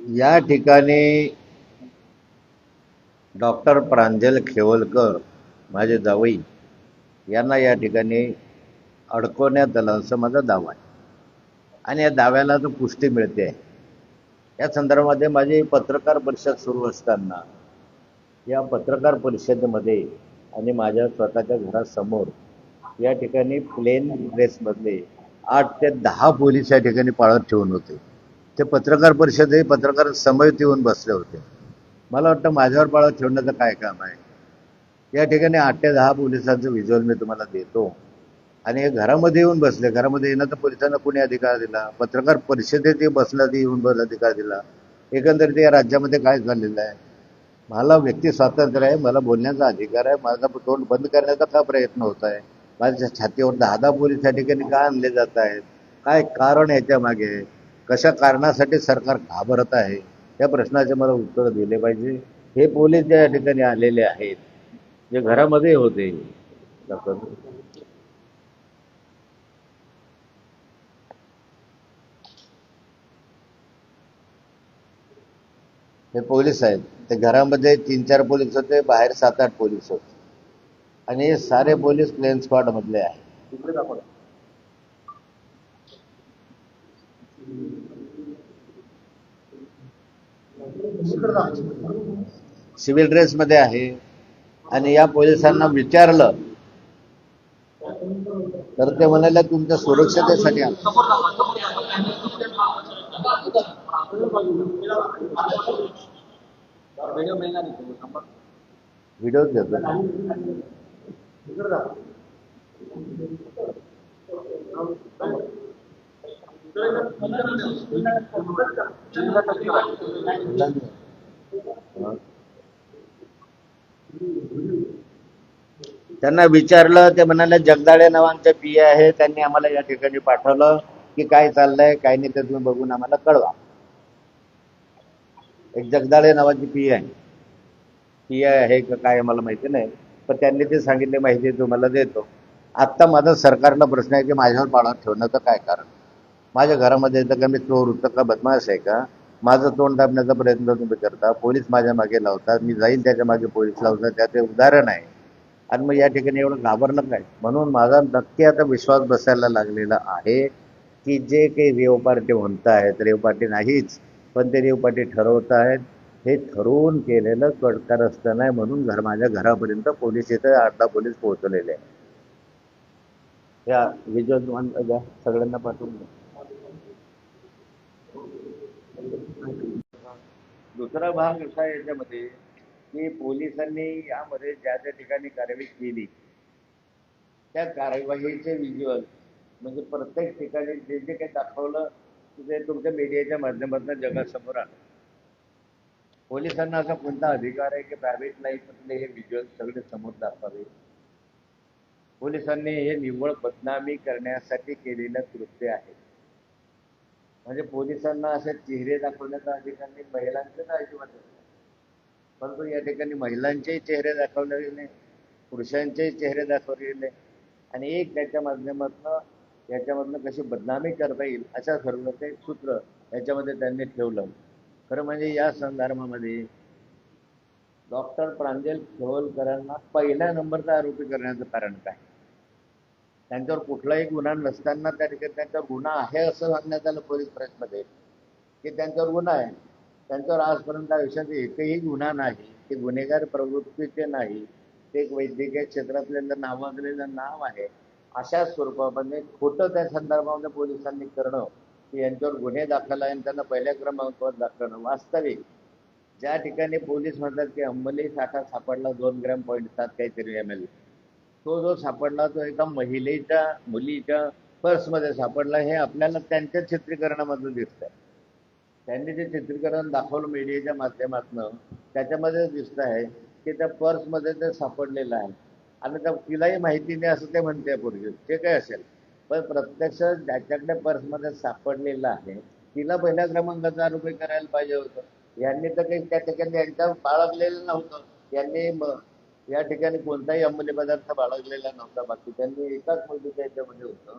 या ठिकाणी डॉक्टर प्रांजल खेवलकर माझे जावई यांना या ठिकाणी अडकवण्यात आलं असं माझा दावा आहे. आणि या दाव्याला तर पुष्टी मिळते. आहे या संदर्भामध्ये माझी पत्रकार परिषद सुरू असताना या पत्रकार परिषदेमध्ये आणि माझ्या स्वतःच्या घरासमोर या ठिकाणी प्लेन ड्रेसमधले आठ ते दहा पोलीस या ठिकाणी पाळत ठेवून होते. ते पत्रकार परिषद हे पत्रकार समयत येऊन बसले होते. मला वाटतं माझ्यावर पाळत ठेवण्याचं काय काम आहे? या ठिकाणी आठ ते दहा पोलिसांचं व्हिज्युअल मी तुम्हाला देतो. आणि हे घरामध्ये येऊन बसले. घरामध्ये येणं तर पोलिसांना कोणी अधिकार दिला? पत्रकार परिषदेत बसला ते येऊन बस अधिकार दिला. एकंदरीत या राज्यामध्ये काय झालेलं आहे? मला व्यक्ती स्वातंत्र्य आहे मला बोलण्याचा अधिकार आहे माझा तोंड बंद करण्याचा का प्रयत्न होत आहे? माझ्या छातीवर दहा दहा पोलीस या ठिकाणी का आणले जात आहेत? काय कारण याच्या मागे? कशा कारणासाठी सरकार घाबरत आहे? या प्रश्नाचे मला उत्तर दिले पाहिजे. हे पोलीस ज्या ठिकाणी आलेले आहेत. जे घरामध्ये होते. हे पोलीस आहेत. ते घरामध्ये तीन चार पोलीस होते बाहेर सात आठ पोलीस होते. आणि हे सारे पोलीस प्लेन स्क्वॉड मधले आहेत. सिव्हिल ड्रेस मध्ये आहे. आणि या पोलिसांना विचारलं. तर ते म्हणाले तुमच्या सुरक्षतेसाठी आलो." व्हिडिओ घेतो त्यांना विचारलं ते म्हणाले जगदाळे नावांचे पी आहे त्यांनी आम्हाला या ठिकाणी पाठवलं की काय चाललंय काय नाही ते तुम्ही बघून आम्हाला कळवा. एक जगदाळे नावाची पी आहे. पी आहे का काय मला माहिती नाही. पण त्यांनी ते सांगितले माहिती तुम्हाला देतो. आत्ता माझा सरकारला प्रश्न आहे की माझ्यावर पाळत ठेवण्याचं काय कारण? माझ्या घरामध्ये येतं का मी चोर होतं का बदमाश आहे का? माझं तोंड दाबण्याचा प्रयत्न तुम्ही करता. पोलीस माझ्या मागे लावतात. मी जाईन त्याच्यामागे पोलीस लावतात. त्याचे उदाहरण आहे. आणि मग या ठिकाणी एवढं घाबरलं काय? म्हणून माझा नक्की आता विश्वास बसायला लागलेला आहे की जे काही रेव पार्टी म्हणत आहेत रेव पार्टी नाहीच. पण ते रेव ठरवत आहेत हे ठरवून केलेलं कडकारस्थ नाही म्हणून घर माझ्या घरापर्यंत पोलीस इथं अर्धा पोलीस पोहोचलेले. आहेत या विजय द्या सगळ्यांना पाठवून द्या. दुसरा भाग असा याच्यामध्ये की पोलिसांनी यामध्ये ज्या त्या ठिकाणी कारवाई केली त्या कारवाईचे व्हिज्युअल म्हणजे प्रत्येक ठिकाणी जे जे काही दाखवलं ते तुमच्या मीडियाच्या माध्यमातून जगासमोर आलं. पोलिसांना असा कोणता अधिकार आहे की प्रायव्हेट लाईफमधले हे व्हिज्युअल सगळे समोर दाखवावे? पोलिसांनी हे निव्वळ बदनामी करण्यासाठी केलेलं कृत्य आहे. म्हणजे पोलिसांना असे चेहरे दाखवण्याचा अधिकार नाही महिलांचे अजिबात परंतु या ठिकाणी महिलांचेही चेहरे दाखवले गेले पुरुषांचेही चेहरे दाखवले गेले. आणि एक त्याच्या माध्यमातून याच्यामधनं कशी बदनामी करता येईल अशा सर्व ते सूत्र याच्यामध्ये त्यांनी ठेवलं. खरं म्हणजे या संदर्भामध्ये डॉक्टर प्रांजल खेवलकरांना पहिल्या नंबरचा आरोपी करण्याचं कारण काय? त्यांच्यावर कुठलाही गुन्हा नसताना त्या ठिकाणी त्यांच्यावर गुन्हा आहे असं सांगण्यात आलं पोलीस प्रेसमध्ये? की त्यांच्यावर गुन्हा आहे? त्यांच्यावर आजपर्यंत आयुष्यात एकही गुन्हा नाही ते गुन्हेगार प्रवृत्तीचे नाही ते एक वैद्यकीय क्षेत्रातले नावाजलेलं नाव आहे. अशा स्वरूपामध्ये खोटं त्या संदर्भामध्ये पोलिसांनी करणं की यांच्यावर गुन्हे दाखल आहे आणि त्यांना पहिल्या क्रमांकावर दाखवणं वास्तविक. ज्या ठिकाणी पोलीस म्हणतात की अंमली साठा सापडला दोन ग्रॅम पॉईंट सात काहीतरी एम एल तो जो सापडला तो एका महिलेच्या मुलीच्या पर्समध्ये सापडला हे आपल्याला त्यांच्या चित्रीकरणामधून दिसतंय. त्यांनी जे चित्रीकरण दाखवलं मीडियाच्या माध्यमातून त्याच्यामध्ये दिसत आहे की त्या पर्समध्ये ते सापडलेलं आहे. आणि तिलाही माहिती नाही असं ते म्हणते पूर्वी ते काय असेल? पण प्रत्यक्ष ज्याच्याकडे पर्समध्ये सापडलेलं आहे तिला पहिल्या क्रमांकाचा आरोपी करायला पाहिजे होतं. यांनी तर काही त्या ठिकाणी एकदा बाळगलेलं नव्हतं. यांनी या ठिकाणी कोणताही अंमली पदार्थ बाळगलेला नव्हता. बाकी त्यांनी एकाच मुलगीच्या याच्यामध्ये होतं.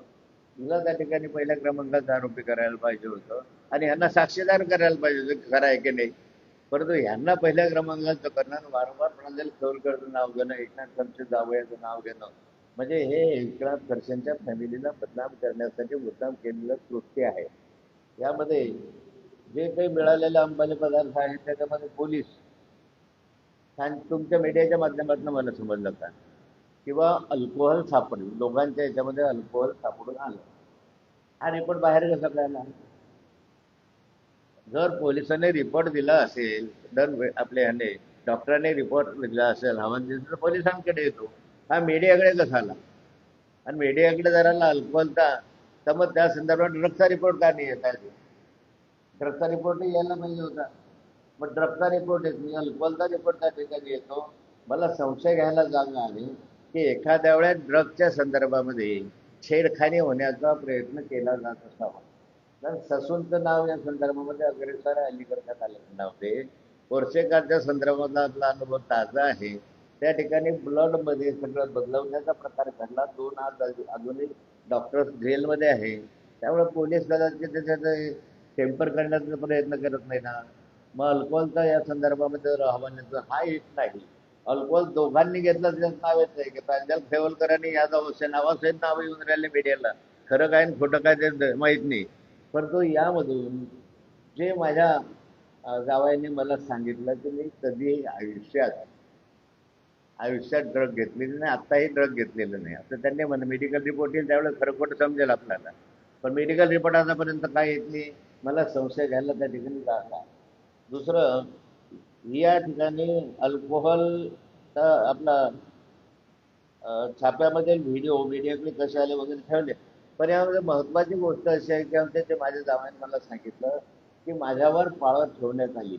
तिला त्या ठिकाणी पहिल्या क्रमांकाचा आरोपी करायला पाहिजे होतं. आणि यांना साक्षीदार करायला पाहिजे होतं खरं आहे की नाही. परंतु यांना पहिल्या क्रमांकाचं करणार वारंवार प्रणाली खवलकरचं नाव घेणं एकनाथ खडसे जावयाचं नाव घेणं म्हणजे हे एकनाथ खडसेंच्या फॅमिलीला बदनाम करण्यासाठी मुद्दाम केलेलं कृत्य आहे. यामध्ये जे काही मिळालेले अंबाले पदार्थ आहेत त्याच्यामध्ये पोलीस तुमच्या मीडियाच्या माध्यमातून मला समजलं का? किंवा अल्कोहोल सापडलं दोघांच्या याच्यामध्ये अल्कोहोल सापडून आलं. हा रिपोर्ट बाहेर कसा कळला जर पोलिसांनी रिपोर्ट दिला असेल दर आपल्या ह्याने डॉक्टरांनी रिपोर्ट दिला असेल हवामान तर पोलिसांकडे येतो. हा मीडियाकडे कसा आला? आणि मीडियाकडे जर आला तर मग त्या संदर्भात ड्रगचा रिपोर्ट का नाही येत आहे? ड्रगचा रिपोर्टही यायला पाहिजे होता. मग ड्रगचा रिपोर्ट येत नाही अल्कोहोलचा रिपोर्ट त्या ठिकाणी येतो. मला संशय घ्यायला जागा आहे की एखाद्या वेळेस ड्रगच्या संदर्भामध्ये छेडखानी होण्याचा प्रयत्न केला जात असावा. कारण ससूनचं नाव या संदर्भामध्ये अग्रेसर अलीकडच्या कालखंडामध्ये कोर्सेकरच्या संदर्भातला आपला अनुभव ताजा आहे. त्या ठिकाणी ब्लडमध्ये सगळं बदलवण्याचा प्रकार घडला. दोन आज अजूनही डॉक्टर्स जेलमध्ये आहे. त्यामुळे पोलीस कदाचित त्याच्यात टेम्पर करण्याचा प्रयत्न करत नाही ना. मग अल्कोहोलचा या संदर्भामध्ये राहण्याचं हा एक नाही. अल्कोहोल दोघांनी घेतलं त्याचं नाव येत नाही. की प्रांजल खेवलकरांनी यादव हुसेन आवाज हुसेन नाव येऊन राहिले मीडियाला. खरं काय खोटं काय ते माहीत नाही. परंतु यामधून जे माझ्या अं, मला सांगितलं की मी कधीही आयुष्यात आयुष्यात ड्रग घेतलेली नाही आत्ताही ड्रग घेतलेलं नाही. असं त्यांनी म्हणलं मेडिकल रिपोर्ट येईल त्यावेळेस खरं खोटं समजेल आपल्याला. पण मेडिकल रिपोर्ट आतापर्यंत काय येत नाही? मला संशय घ्यायला त्या ठिकाणी लागला दुसरं या ठिकाणी अल्कोहोल आपला छाप्यामध्ये व्हिडिओ मीडियाकडे कसे आले वगैरे ठेवले. पण यामध्ये महत्त्वाची गोष्ट अशी आहे की आमच्या ते माझ्या जावयाने मला सांगितलं की माझ्यावर पाळत ठेवण्यात आली.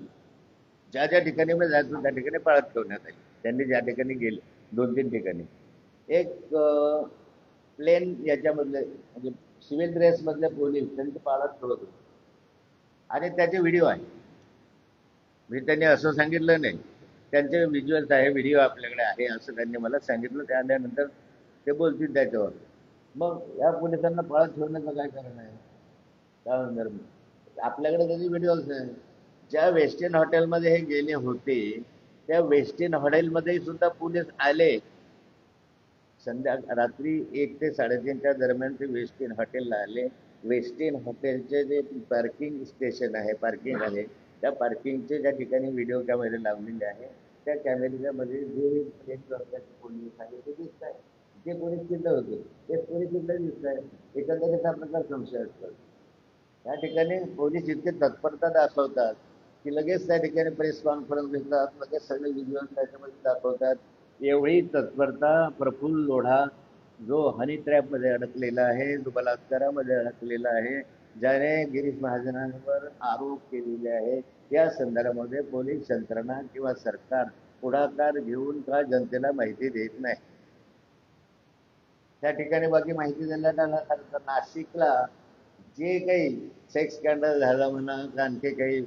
ज्या ज्या ठिकाणी मी जायचो त्या ठिकाणी पाळत ठेवण्यात आली. त्यांनी ज्या ठिकाणी गेले दोन तीन ठिकाणी. एक प्लेन याच्यामधले म्हणजे सिव्हिल ड्रेसमधले पोलीस त्यांचे पाळत ठेवत होते. आणि त्याचे व्हिडिओ आहे. मी त्यांनी असं सांगितलं नाही. त्यांचे व्हिज्युअल्स आहे व्हिडिओ आपल्याकडे आहे असं त्यांनी मला सांगितलं. त्या ते बोलतील त्याच्यावर. मग या पोलिसांना पळत ठेवण्याचं काय कारण आहे? त्या संदर्भात आपल्याकडे त्याचे व्हिडिओज आहे ज्या वेस्टर्न हॉटेलमध्ये हे गेले होते त्या वेस्टर्न हॉटेलमध्ये सुद्धा पोलीस आले. संध्या रात्री एक ते साडेतीनच्या दरम्यान ते वेस्टर्न हॉटेलला आले. वेस्टर्न हॉटेलचे जे पार्किंग स्टेशन आहे पार्किंग आहे त्या पार्किंगचे ज्या ठिकाणी व्हिडिओ कॅमेरे लावलेले आहे त्या कॅमेऱ्यामध्ये जे पोलीस आहे ते दिसत आहे ते पोलीस तिथं होते. ते पोलीस तिथं दिसत आहे एकंदरीत हा प्रकार संशय असतो त्या ठिकाणी पोलीस इतके तत्परता दाखवतात की लगेच त्या ठिकाणी प्रेस कॉन्फरन्स घेतात लगेच सगळे व्हिज्युअल त्याच्यामध्ये दाखवतात. एवढी तत्परता प्रफुल्ल लोढा जो हनी ट्रॅपमध्ये अडकलेला आहे जो बलात्कारामध्ये अडकलेला आहे ज्याने गिरीश महाजनांवर आरोप केलेले आहे या संदर्भामध्ये पोलीस यंत्रणा किंवा सरकार पुढाकार घेऊन का जनतेला माहिती देत नाही? त्या ठिकाणी बाकी माहिती देण्यात आलं नाशिकला जे काही सेक्स स्कॅन्डल झाला म्हणा का आणखी काही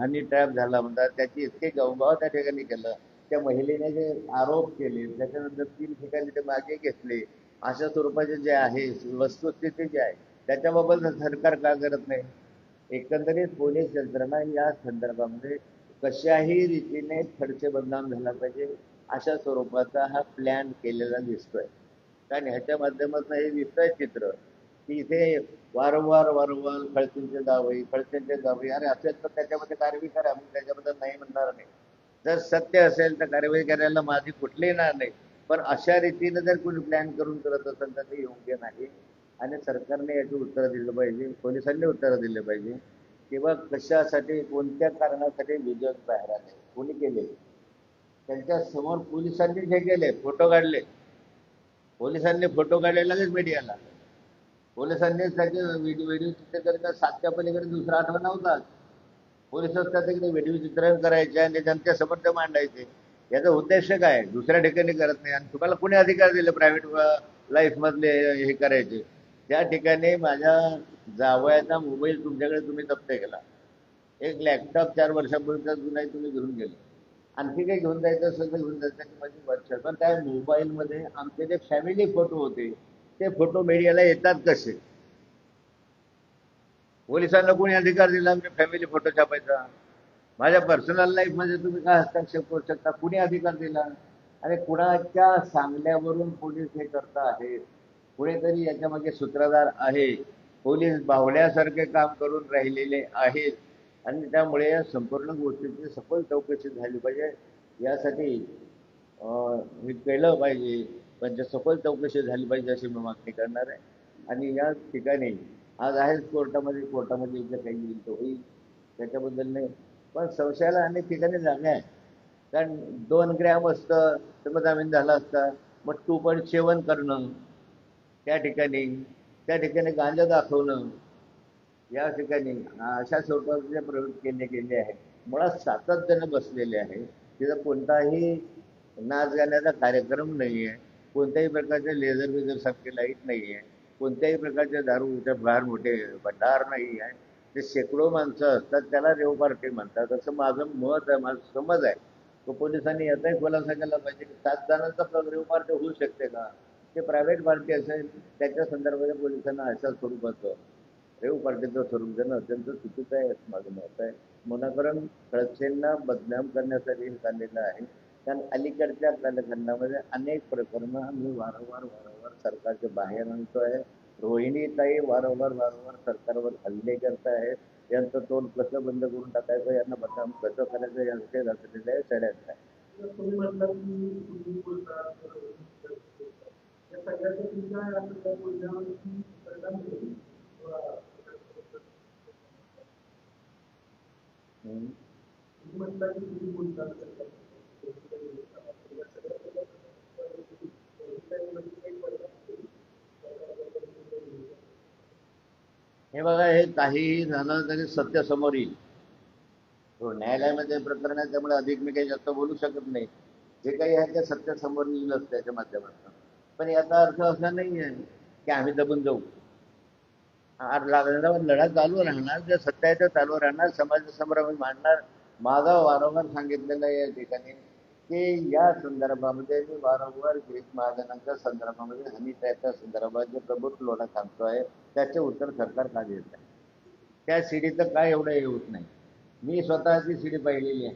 हनी ट्रॅप झाला म्हणतात त्याची इतके गवभाव त्या ठिकाणी केलं. त्या महिलेने जे आरोप केले त्याच्यानंतर तीन ठिकाणी ते मागे घेतले. अशा स्वरूपाचे जे आहे वस्तुस्थिती जी आहे त्याच्याबाबत सरकार का करत नाही? एकंदरीत पोलीस यंत्रणा या संदर्भामध्ये कशाही रीतीने खडसे बदनाम झाला पाहिजे अशा स्वरूपाचा हा प्लॅन केलेला दिसतोय. कारण ह्याच्या माध्यमातून हे दिसतंय चित्र की इथे वारंवार वारंवार खळसेंचे दावे खळसेंचे दावे अरे असेल तर त्याच्यामध्ये कारवाई करा मी त्याच्याबद्दल नाही म्हणणार नाही. जर सत्य असेल तर कारवाई करायला माझी कुठली येणार नाही. पण अशा रीतीने जर कोणी प्लॅन करून करत असेल तर ते योग्य नाही. आणि सरकारने याची उत्तरं दिलं पाहिजे पोलिसांनी उत्तरं दिले पाहिजे किंवा कशासाठी कोणत्या कारणासाठी विजय बाहेर आले कोणी केले? त्यांच्यासमोर पोलिसांनी जे केले फोटो काढले. पोलिसांनी फोटो काढले लगेच मीडियाला. पोलिसांनी त्याचे व्हिडिओ व्हिडिओ सातच्या पलीकडे दुसरा आठवण नव्हताच पोलीस असतात तिकडे व्हिडिओ चित्रण करायचे आणि जनतेसमोर ते मांडायचे. याचा उद्देश काय? दुसऱ्या ठिकाणी करत नाही. आणि तुम्हाला कुणी अधिकार दिले प्रायव्हेट लाईफ मधले हे करायचे? त्या ठिकाणी माझ्या जावयाचा मोबाईल तुमच्याकडे तुम्ही जप्त केला. एक लॅपटॉप चार वर्षापूर्वीचा जुना तुम्ही घेऊन गेले. आणखी काही घेऊन जायचं असेल तर घेऊन जायचं माझी वर्ष. पण त्या मोबाईलमध्ये आमचे जे फॅमिली फोटो होते ते फोटो मीडियाला येतात कसे? पोलिसांना कोणी अधिकार दिला आमचे फॅमिली फोटो छापायचा? माझ्या पर्सनल लाईफमध्ये तुम्ही काय हस्तक्षेप करू शकता? कुणी अधिकार दिला? आणि कुणाच्या सांगण्यावरून पोलीस हे करता आहेत कुणीतरी याच्यामागे सूत्रधार आहे? पोलीस बावड्यासारखे काम करून राहिलेले आहेत? आणि त्यामुळे या संपूर्ण गोष्टीची सखोल चौकशी झाली पाहिजे. यासाठी हे केलं पाहिजे. त्यांच्या सखोल चौकशी झाली पाहिजे अशी मी मागणी करणार आहे. आणि या ठिकाणी आज आहेच कोर्टामध्ये कोर्टामध्ये इथं काही येईल तो होईल. त्याच्याबद्दल नाही. पण संशयाला अनेक ठिकाणी जागा आहे कारण दोन ग्रॅम असतं तर मग जामीन झाला असता. मग टू पॉईंट सेवन करणं त्या ठिकाणी त्या ठिकाणी गांजा दाखवणं या ठिकाणी अशा स्वरूपाचे प्रयोग केले गेले आहेत. मुळात सातत्याने बसलेले आहे तिथं कोणताही नाच गाण्याचा कार्यक्रम नाही आहे कोणत्याही प्रकारचे लेझर बिझर सारखे लाइट नाही आहे कोणत्याही प्रकारचे दारूच्या फार मोठे भंडार नाही आहे ते शेकडो माणसं असतात त्याला रेव पार्टी म्हणतात. असं माझं मत आहे माझं समज आहे. तो पोलिसांनी याचाही खुलासा केला पाहिजे की सात जणांचा रेव पार्टी होऊ शकते का? ते प्रायव्हेट पार्टी असेल त्याच्या संदर्भात पोलिसांना अशा स्वरूपाचं रेव पार्टीचं स्वरूप देणं अत्यंत चुकीचं आहे असं माझं मत आहे. मोनाकरण खडसेंना बदनाम करण्यासाठी हे चाललेलं आहे. कारण अलीकडच्या कालखंडामध्ये अनेक प्रकरणं आम्ही वारंवार वारंवार सरकारच्या बाहेर आणतोय रोहिणीताई वारंवार वारंवार सरकारवर हल्ले करत आहेत यांचं तोंड कसं बंद करून टाकायचं यांना बदनाम कसं करायचं यांचे रचलेलं आहे. सड्याचं आहे तुम्ही म्हटलं की तुम्ही बोलतात या सगळ्याचा तुमच्या या सगळ्या बोलण्यावरती परिणाम होईल हम्म. तुम्ही म्हटलं की तुम्ही बोलतात हे बघा हे काहीही झालं तरी सत्य समोर येईल. हो न्यायालयामध्ये प्रकरण आहे त्यामुळे अधिक मी काही जास्त बोलू शकत नाही. जे काही आहे ते सत्य समोर येईलच त्याच्या माध्यमातून. पण याचा अर्थ असा नाही आहे की आम्ही दबून जाऊ. लागणारा लढा चालू राहणार जे सत्य आहे ते चालू राहणार आम्ही मांडणार. माझा वारंवार सांगितलेलं आहे या ठिकाणी की या संदर्भामध्ये मी वारंवार ग्रीक महाजनांच्या संदर्भामध्ये आणि त्याच्या संदर्भात जे प्रभुत्व लोढा सांगतोय त्याचे उत्तर सरकार का देत नाही? त्या सीडीचं काय एवढं हे होत नाही. मी स्वतःची सीडी पाहिलेली आहे.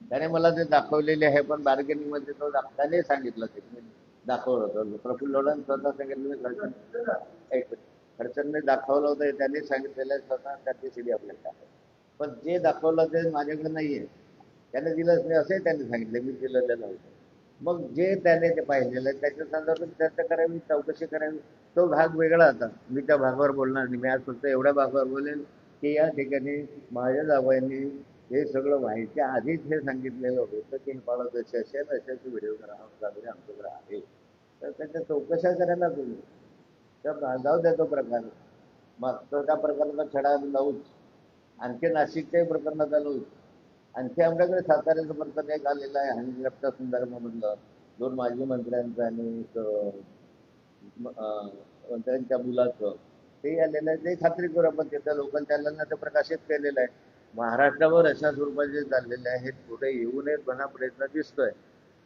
त्याने मला ते दाखवलेले आहे पण बार्गेनिंगमध्ये तो त्याने सांगितलं ते. मी दाखवलं होतं. प्रफुल्ल लोढांनी स्वतः सांगितलं खर्च एक दाखवलं होतं त्यांनी सांगितलेलं आहे स्वतः त्यातली सीडी आपल्याला पण जे दाखवलं ते माझ्याकडे नाही आहे त्याने दिलंच नाही असंही त्यांनी सांगितलं. मी दिलेलं नव्हतं मग जे त्याने ते पाहिलेलं आहे त्याच्या संदर्भात चर्चा करावी चौकशी करावी. तो भाग वेगळा होता. मी त्या भागावर बोलणार नाही. मी आज फक्त एवढ्या भागावर बोलेन की या ठिकाणी माझ्या जावयांनी हे सगळं व्हायच्या आधीच हे सांगितलेलं होतं की पाळत असे असेल अशाचे व्हिडिओ करा वगैरे आमच्याकडे आहे. तर त्याच्या चौकशा करायला तुम्ही तर जाऊ द्या तो प्रकार. मग तो त्या प्रकारचा छडा लावूच आणखी नाशिकच्याही प्रकरणात चालूच आणखी आमच्याकडे साताऱ्याचं प्रकरण एक आलेलं आहे हँडग्राफ्टच्या संदर्भामधलं दोन माजी मंत्र्यांचं आणि एक मंत्र्यांच्या मुलाचं. ते आलेलं आहे. ते खात्री करू आपण तिथं लोकांच्या त्यांना ते प्रकाशित केलेलं आहे. महाराष्ट्रावर अशा स्वरूपाचे चाललेले आहेत कुठे येऊ नयेत म्हणा प्रयत्न दिसतोय.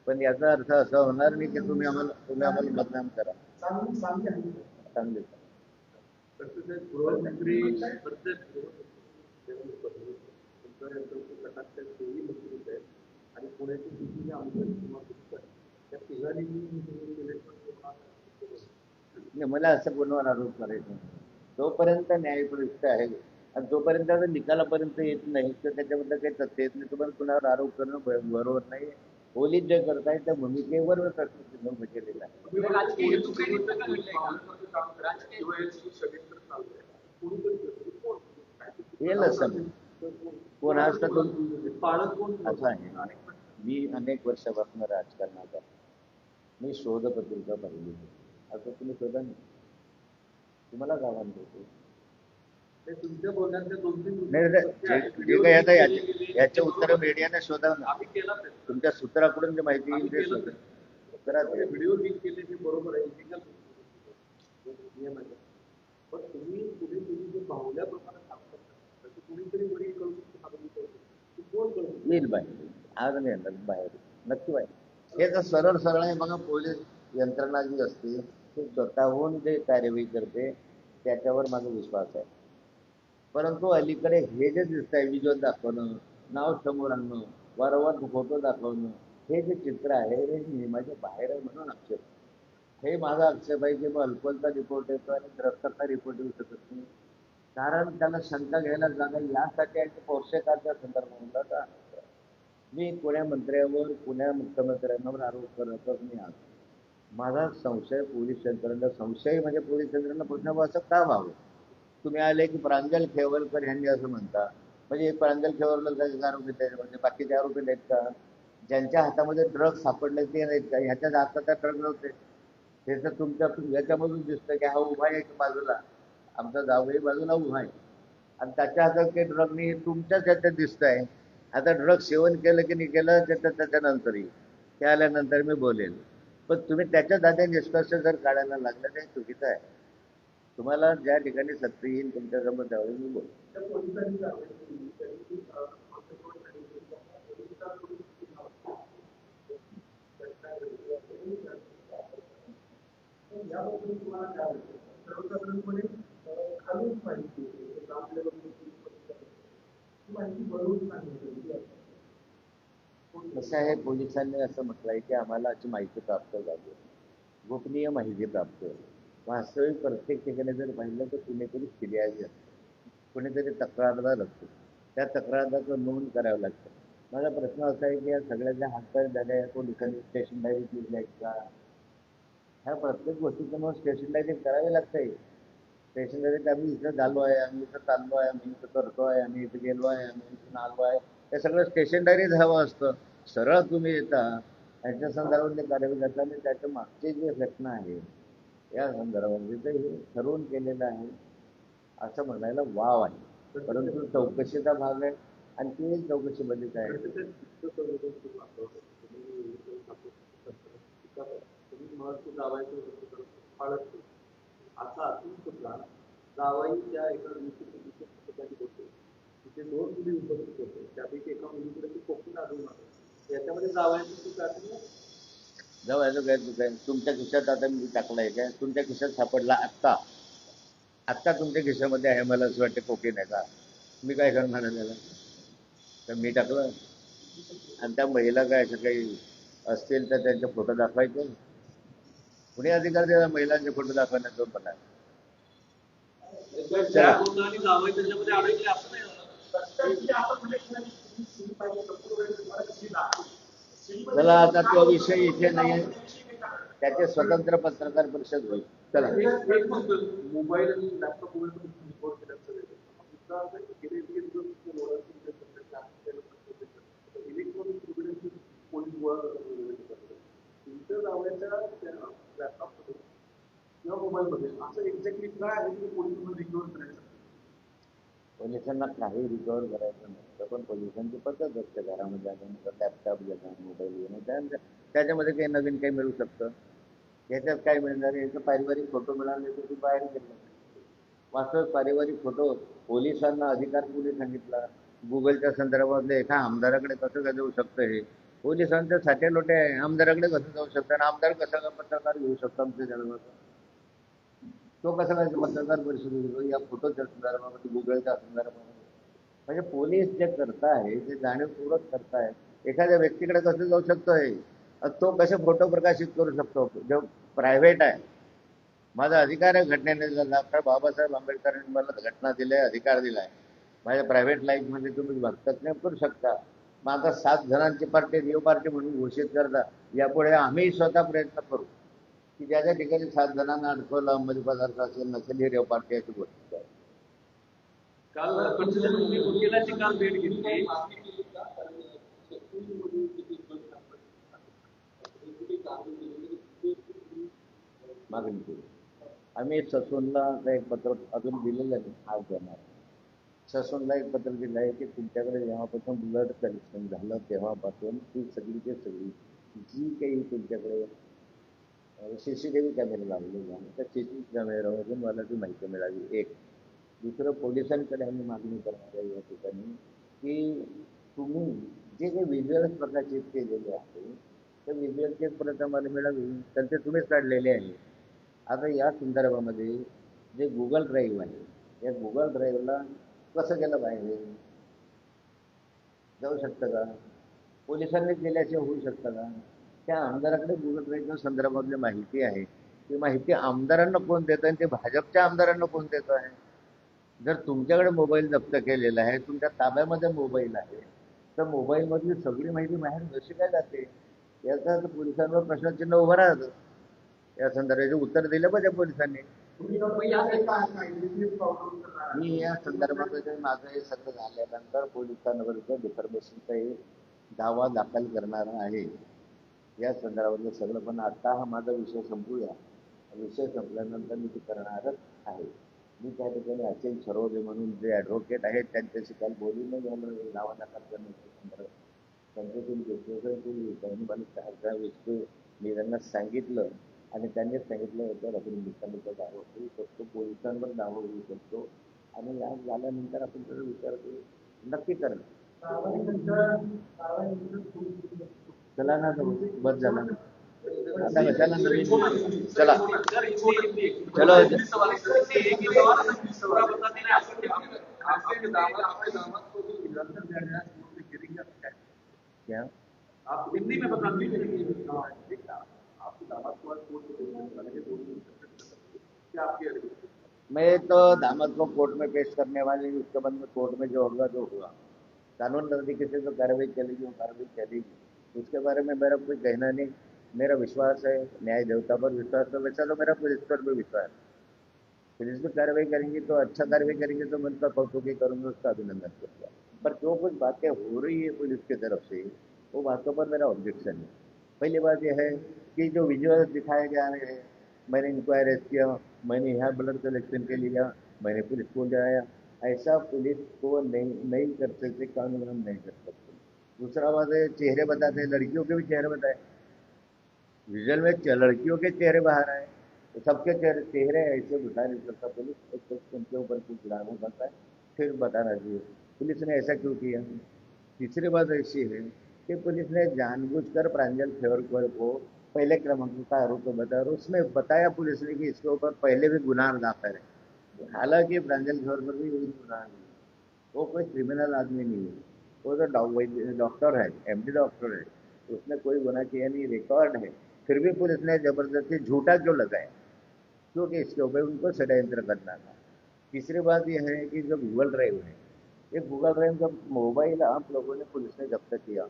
पण याचा अर्थ असा होणार नाही की तुम्ही आम्हाला तुम्ही आम्हाला बदनाम करा. सांगून सांगते चांगले गृहमंत्री प्रत्येक गृहमंत्री आणि पुण्याची किती आमदार किंवा पुस्तक त्या तिघांनी नाही, मला असं कोणावर आरोप करायचा नाही. जोपर्यंत न्यायप्रविष्ट आहे आणि जोपर्यंत आता निकालापर्यंत येत नाही तर त्याच्याबद्दल काही तथ्य येत नाही तोपर्यंत कुणावर आरोप करणं ब- बरोबर नाही पोलीस जे करतायत त्या भूमिकेवर प्रश्न उभे केलेला आहे राजकीय हेतूप्रेरित प्रकार घडलाय का? राजकीय षडयंत्र चाललंय कुणीतरी करतंय. कोण? येईलच समज कोण हा असता तो पाळत कोण असं आहे मी अनेक वर्षापासून राजकारणात आहे मी शोधपत्रिका पाहिली आता तुम्ही शोधा ना. तुम्हाला गावान देतो ते तुमच्या बोलण्यातले दोन तीन नाही नाही, जे काही आता याचे उत्तर मीडियाने शोधा ना. तुमच्या सूत्राकडून जे माहिती येईल ते शोधा. व्हिडिओ लिंक केले ते बरोबर आहे पण तुम्ही पुढे तुम्ही जे पाहुल्या प्रमाणात काम करता त्याचं कुणीतरी वडील करू शकतो मागणी करू शकतो. ती कोण करू शकतो? येईल बाहेर आज नाही येणार बाहेर. नक्की बाहेर. हे तर सरळ सरळ आहे बघा पोलीस यंत्रणा जी असते ती स्वतःहून जे कार्यवाही करते त्याच्यावर माझा विश्वास आहे. परंतु अलीकडे हे जे दिसत आहे व्हिज्युअल दाखवणं नाव समोर आणणं वारंवार फोटो दाखवणं हे जे चित्र आहे हे नियमाच्या बाहेर आहे म्हणून आक्षेप. हे माझा आक्षेप आहे की मग अल्पलचा रिपोर्ट येतो आणि ड्रग्सचा रिपोर्ट येऊ शकत नाही. कारण त्याला शंका घ्यायला जागा यासाठी आणि की पौष्टिकाच्या संदर्भात का मी पुण्या मंत्र्यावर पुण्या मुख्यमंत्र्यांवर आरोप करतच मी आज. माझा संशय पोलीस यंत्रणा संशय म्हणजे पोलीस यंत्रणा प्रश्न असं का व्हावं? तुम्ही आले की प्रांजल खेवलकर यांनी असं म्हणता. म्हणजे प्रांजल खेवलकर आरोपी आहेत म्हणजे बाकीचे आरोपी नाहीत का? ज्यांच्या हातामध्ये ड्रग्स सापडले ते नाहीत का? ह्याच्या हातात ड्रग नव्हते. हे तर तुमच्या याच्यामधून दिसतं की हा उभा आहे की बाजूला. आमचा जावई बाजूला उभा आहे. आणि त्याच्या हातात काही ड्रग नाही तुमच्याच ह्याच्यात दिसत आहे आता ड्रग सेवन केलं की नाही केलं त्याच्या त्याच्यानंतरही ते आल्यानंतर मी बोलेल पण तुम्ही त्याच्या आधी निष्कर्ष जर काढायला लागला ते चुकीचं आहे. तुम्हाला ज्या ठिकाणी सत्य येईल तुमच्यासमोर त्यावेळी मी बोल कसं आहे पोलिसांनी असं म्हटलंय आहे की आम्हाला अशी माहिती प्राप्त झाली. गोपनीय माहिती प्राप्त झाली. वास्तविक प्रत्येक ठिकाणी जर पाहिलं तर कुणीतरी फिर्यादी असते. कुणीतरी तक्रारदार असतो. त्या तक्रारदारचं नोंद करावं लागतं. माझा प्रश्न असा आहे की या सगळ्याच्या हातपाय झाल्या पोलिसांनी स्टेशन डायरी केली का? ह्या प्रत्येक गोष्टीचं मग स्टेशन डायरी करावी लागते स्टेशन डायरी आम्ही इथं झालो आहे आम्ही इथं चाललो आहे आम्ही इथं करतो आहे आम्ही इथं गेलो आहे आम्ही इथून आलो आहे. हे सगळं स्टेशन डायरीच हवं असतं. सरळ तुम्ही येता. त्याच्या संदर्भात ते कार्यक्रम घेतला आणि त्याच्या मागची जी घटना आहे या संदर्भामध्ये ते हे ठरवून केलेलं आहे असं म्हणायला वाव आहे परंतु चौकशीचा भाग आहे आणि ती चौकशीमध्येच आहे असा असून सुद्धा दावाई त्या एका ठिकाणी होते तिथे दोन मुली उपस्थित होते त्यापैकी एका मुलीकडे ती कोकण आढळून याच्यामध्ये दावायची जवळ काय आहे तुमच्या खिशात आता मी टाकलाय काय? तुमच्या खिशात सापडला आत्ता. आत्ता तुमच्या खिशामध्ये आहे मला असं वाटतं कोकीन आहे का? मी काय करणार आहे त्याला तर मी टाकलं. आणि त्या महिला काय असं काही असतील तर त्यांचे फोटो दाखवायचे. कुणी अधिकार दिला महिलांचे फोटो दाखवण्याचा पण आहे त्याच्यामध्ये चला आता तो विषय इथे नाही त्याचे स्वतंत्र पत्रकार परिषद होईल. चला. मोबाईल आणि लॅपटॉप वगैरे रिपोर्ट असं इलेक्ट्रॉनिक लॅपटॉपमध्ये किंवा मोबाईलमध्ये असं एक्झॅक्टली काय आहे की पोलिसांना रिकवर करायचं? पोलिसांना काही रिकवर करायचं नसतं पण पोलिसांची पद्धत असते. घरामध्ये आल्यानंतर लॅपटॉप घेणं मोबाईल घेणं त्या- त्याच्यामध्ये काही नवीन काही मिळू शकतं. याच्यात काय मिळणार याचं पारिवारिक फोटो मिळाले तर ती बाहेर गेलं. वास्तव पारिवारिक फोटो पोलिसांना अधिकार कोणी सांगितला? गुगलच्या संदर्भातले एका आमदाराकडे कसं काय जाऊ शकतं हे? पोलिसांचे साठे लोटे आहे. आमदाराकडे कसं जाऊ शकतं? आणि आमदार कसा काय पत्रकार घेऊ शकतो आमच्या जन्माचा? तो कसा करायचा पत्रकार परिषद या फोटोच्या संदर्भामध्ये गुगलच्या संदर्भामध्ये. म्हणजे पोलीस जे करताय ते जाणीवपूर्वक करताय एखाद्या व्यक्तीकडे कसं जाऊ शकतोय? तो कसे फोटो प्रकाशित करू शकतो? जो प्रायव्हेट आहे. माझा अधिकार आहे घटनेने डॉक्टर बाबासाहेब आंबेडकरांनी मला घटना दिलाय अधिकार दिलाय. माझ्या प्रायव्हेट लाईफमध्ये तुम्ही भक्तज्ञ करू शकता. मग आता सात जणांची पार्टी देव पार्टी म्हणून घोषित करता. यापुढे आम्ही स्वतः प्रयत्न करू. की ज्या ज्या ठिकाणी सात जणांना अडकवलं अंमली पदार्थ असेल नसेल ही रेव पार्टी याची घोषित करा काल पंचवीस तुम्ही वकिलाची काल भेट घेतली. मागणी केली. आम्ही ससूनला एक पत्र अजून दिलेलं नाही आज देणार. ससूनला एक पत्र दिलं आहे की तुमच्याकडे जेव्हापासून ब्लड कलेक्शन झालं तेव्हापासून ती सगळीची सगळी जी काही तुमच्याकडे सी सी टी व्ही कॅमेरे लावलेले आहे त्या सी सी टी कॅमेऱ्यावरून मला ती माहिती मिळाली एक दुसरं पोलिसांकडे आम्ही मागणी करणार आहे या ठिकाणी की तुम्ही जे काही व्हिज्युअल्स प्रकाशित केलेले आहे ते व्हिज्युअलचे परत आम्हाला मिळावी तर ते तुम्हीच काढलेले आहे. आता या संदर्भामध्ये जे गुगल ड्राईव्ह आहे या गुगल ड्राईव्हला कसं केलं पाहिजे? जाऊ शकतं का? पोलिसांनी केल्याशिवाय होऊ शकतं का? त्या आमदाराकडे गुगल संदर्भातली माहिती आहे. ती माहिती आमदारांना कोण देतं आणि ते भाजपच्या आमदारांना कोण देतं आहे? जर तुमच्याकडे मोबाईल जप्त केलेला आहे तुमच्या ताब्यामध्ये मोबाईल आहे तर मोबाईलमधली सगळी माहिती बाहेर कशी काय जाते? याचा पोलिसांवर प्रश्नचिन्ह उभं राहतं. या संदर्भाचे उत्तर दिलं पाहिजे पोलिसांनी. मी या संदर्भामध्ये माझं हे सगळं झाल्यानंतर पोलिसांविरुद्ध डिफर्मेशनचा दावा दाखल करणार आहे. या संदर्भातलं सगळं. पण आता हा माझा विषय संपूया. विषय संपल्यानंतर मी ते करणारच आहे. मी त्या ठिकाणी असेल सरोदे म्हणून जे ॲडव्होकेट आहेत त्यांच्याशी काल बोलून झालं. दावा दाखल करण्याच्या त्यांच्यातून विश्लेषण केली. त्यांनी मला विषय मी त्यांना सांगितलं. आणि त्यांनीच सांगितलं होतं आपण निकालाचा दावा होऊ शकतो पोलिसांवर दावा होऊ शकतो. आणि या झाल्यानंतर आपण त्याचा विचार करू. नक्की करणं चला ना तो बस झाला ना आता कशाला नवीन चला। सर, इसलिए- इसलिए- चलो। इसलिए सवाल है, सर, इसलिए एक ही सवाल है, पूरा बताते हैं। आपको क्या आपके दामाद आपके दामाद को जो निरंतर जाना है गिरेंगे क्या क्या आप हिंदी में बता दीजिए हाँ, ठीक है। आपके दामाद को आज कोर्ट में पेश करने के दो दिन क्या आपके argument? मैं तो दामद को कोर्ट में पेश करने वाले हूँ, उसके बाद में कोर्ट में जो होगा जो होगा। कानून तरीके से जो कार्रवाई चलेगी वो कार्रवाई चलेगी। उसके बारे में मेरा कोई कहना नहीं। मेरा विश्वास है, न्याय देवता पर विश्वास तो वैसा तो मेरा पुलिस पर भी विश्वास है। पुलिस भी कार्रवाई करेंगी तो अच्छा कार्रवाई करेंगे तो मैं उनका कौतुक करूँगा, उसका अभिनंदन करूँगा। पर जो कुछ बातें हो रही है पुलिस की तरफ़ से, वो बातों पर मेरा ऑब्जेक्शन है। पहली बात यह है कि जो विजुअल दिखाए जा रहे हैं, मैंने अरेस्ट किया, मैंने यहाँ ब्लड कलेक्शन के लिए मैंने पुलिस को जाया। ऐसा पुलिस को नहीं नहीं कर सकते, कानून हम नहीं कर सकते। दूसरा बात है, चेहरे बताते हैं, लड़कियों के भी चेहरे बताए। विजुअल में लड़कियों के चेहरे बाहर आए तो सबके चेहरे चेहरे ऐसे बता नहीं सकता पुलिस एक तो उनके ऊपर कुछ डालना पड़ता है, फिर बताना चाहिए। पुलिस ने ऐसा क्यों किया? तीसरी बात ऐसी है कि पुलिस ने जानबूझकर प्रांजल फेवरकर को पहले क्रमांक का आरोप बताया और उसमें बताया पुलिस ने कि इसके ऊपर पहले भी गुनाह दाखिल है। हालाँकि प्रांजल फेवरकर भी कोई गुनाह नहीं वो कोई क्रिमिनल आदमी नहीं है। वो तो डॉक्टर है एमडी डॉक्टर है उसने कोई गुना किया नहीं, रिकॉर्ड है। फिर भी पुलिस ने ज़बरदस्ती झूठा क्यों लगाया? क्योंकि इसके ऊपर उनको षड्यंत्र करना था। तीसरी बात यह है कि जो गूगल ड्राइव है, ये गूगल ड्राइव जब मोबाइल आप लोगों ने पुलिस ने जब्त किया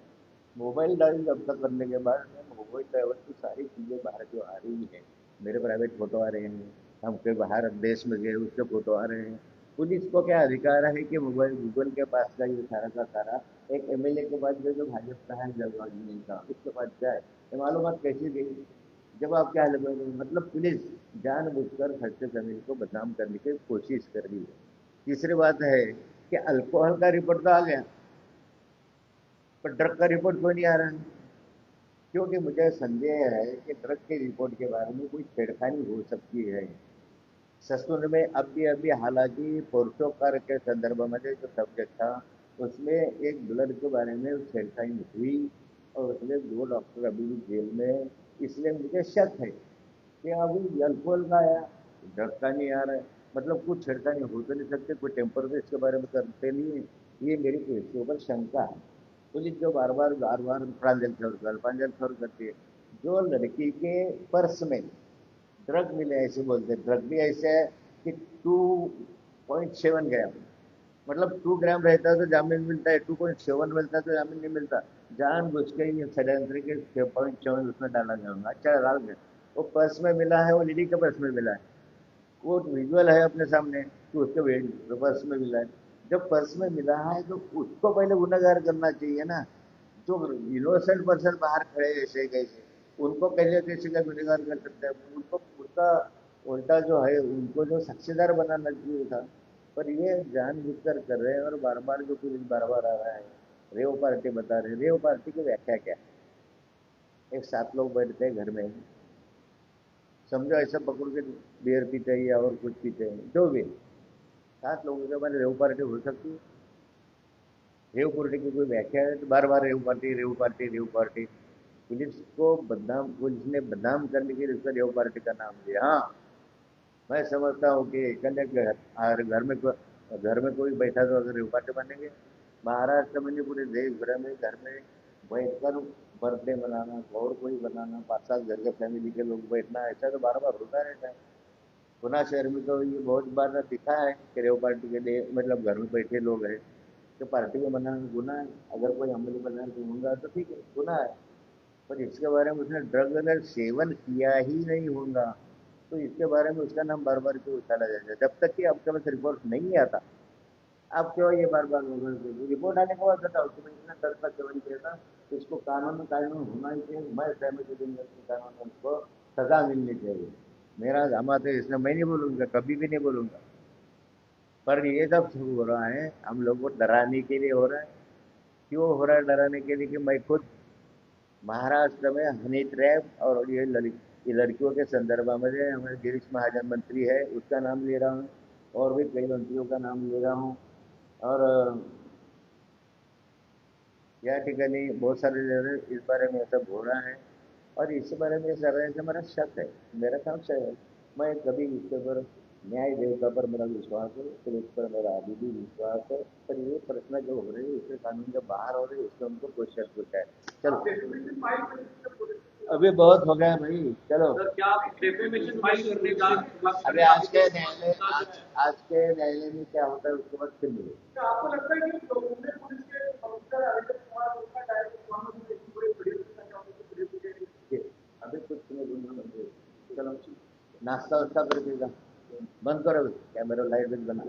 मोबाइल ड्राइव जब्त करने के बाद मोबाइल ड्राइवर की सारी चीज़ें बाहर जो आ रही हैं? मेरे प्राइवेट फ़ोटो आ रहे हैं, हम कहीं बाहर देश में गए, उसके फ़ोटो आ रहे हैं। पुलिस को क्या अधिकार है कि मोबाइल गूगल के पास का ये सारा का सारा एक एम एल ए के पास जो भाजपा है जगह का उसके पास जाए ये मालूम कैसी गई? जब आप क्या लगे? मतलब पुलिस जानबूझकर सच्चे ज़मीन को बदनाम करने की कोशिश कर रही है। तीसरी बात है कि अल्कोहल का रिपोर्ट तो आ गया, पर ड्रग का रिपोर्ट क्यों नहीं आ रहा? क्योंकि मुझे संदेह है कि ड्रग के रिपोर्ट के बारे में कोई छेड़खानी हो सकती है। ससुर में अभी अभी हालाँकि पोर्टोकार के संदर्भ में जो सब्जेक्ट था, उसमें एक ब्लड के बारे में छेड़खानी हुई और उसमें दो डॉक्टर अभी भी जेल में इसलिए मुझे शक है कि अभी अल्कोहल का आया ड्रग का नहीं आ रहा है। मतलब कुछ छेड़खानी हो तो नहीं सकते कोई टेम्पर तो इसके बारे में करते नहीं है। ये मेरी पुलिस के ऊपर शंका है। पुलिस जो बार बार बार बार प्रांजल छोड़ कर प्रांजल छोड़ करती है, जो लड़की के पर्स में ड्रग मिले ऐसे बोलते हैं। ड्रग भी ऐसे है कि टू पॉइंट सेवन ग्राम मतलब टू ग्राम रहता है तो जामीन मिलता है टू पॉइंट सेवन मिलता है तो जामीन नहीं मिलता। जान बुझ के ये षड्यंत्र के छः पॉइंट सेवन उसमें डाला जाऊँगा। अच्छा डाल गया वो पर्स में मिला है, वो लेडी के पर्स में मिला है। वो विजुअल है अपने सामने कि उसके वे- पर्स में मिला है। जब पर्स में मिला है तो उसको पहले गुनागार करना चाहिए ना। जो इनोसेंट पर्सन बाहर खड़े ऐसे कैसे उनको कैसे कैसे का गुनहगार कर सकते हैं? उनको उनका उल्टा जो है, उनको जो साक्षीदार बनाना चाहिए था, पर ये जानबूझकर कर कर रहे हैं और बार बार जो पुलिस बार बार आ रहा है, रेव पार्टी बता रहे रेव पार्टी की व्याख्या क्या है? एक सात लोग बैठते हैं घर में। समझो ऐसा पकड़ के बियर पीते हैं या और कुछ पीते हैं, जो भी। सात लोगों के बाद रेव पार्टी हो सकती है। रेव पार्टी की कोई व्याख्या है? तो बार बार rave party rave party rave party. Police को बदनाम, पुलिस ने बदनाम करने के लिए उसका रेव पार्टी का नाम दिया हाँ मैं समझता हूँ कि कन्या घर घर में घर में कोई बैठा तो अगर रेव पार्टी बनेंगे। महाराष्ट्र में नहीं, पूरे देश भर में घर में बैठकर बर्थडे मनाना और कोई बनाना, पाँच सात घर के फैमिली के लोग बैठना, ऐसा तो बार बार होता रहता है। पुणे शहर में तो ये बहुत बार दिखा है कि रेव पार्टी के लिए मतलब घर में बैठे लोग हैं। तो पार्टी को मनाना गुना है। अगर कोई अमली पदार्थ होगा तो ठीक है गुना है। पर इसके बारे में उसने ड्रग अगर सेवन किया ही नहीं होगा। तो इसके बारे में उसका नाम बार बार क्यों उछाला जाएगा जब तक कि आपके पास रिपोर्ट नहीं आता। आप क्यों ये बार बार रिपोर्ट आने के बाद बताओ कि मैं इतना डर का सेवन किया था तो इसको कानून कानून होना ही चाहिए। मैं सहमति दूँगा कानून में उसको सजा मिलनी चाहिए। मेरा जमात है, इसलिए मैं नहीं बोलूँगा, कभी भी नहीं बोलूँगा। पर ये सब हो रहा है। हम लोग को डराने के लिए हो रहा है। क्यों हो रहा है डराने के लिए कि मैं खुद महाराष्ट्र में हनी ट्रैप और ये लड़की लड़कियों के संदर्भामध्ये हमारे गिरीश महाजन मंत्री है उसका नाम ले रहा हूँ और भी कई मंत्रियों का नाम ले रहा हूँ। और अ, या ठिकाणी बहुत सारे हैं, इस बारे में सब हो रहा है। और इस बारे में सर ऐसे मेरा शक है मेरा काम शक है। मैं कभी इसके ऊपर न्याय देवता पर मेरा विश्वास है पुलिस पर मेरा अभी भी विश्वास है पर ये प्रश्न जो हो रहे हैं इसके कानून के बाहर हो रहे हैं इसके उनको क्वेश्चन पूछा है। चलो। अभी बहुत हो गया भाई चलो। सर क्या आप डेफेमेशन फ़ाइल करने का अभी आज के न्यायालय आज, के न्यायालय में क्या होता है उसके बाद फिर मिले आपको लगता है कि में पुलिस के अभी कुछ चलो। नाश्ता वास्ता कर जा बंद करो कैमरा लाइट बंद बना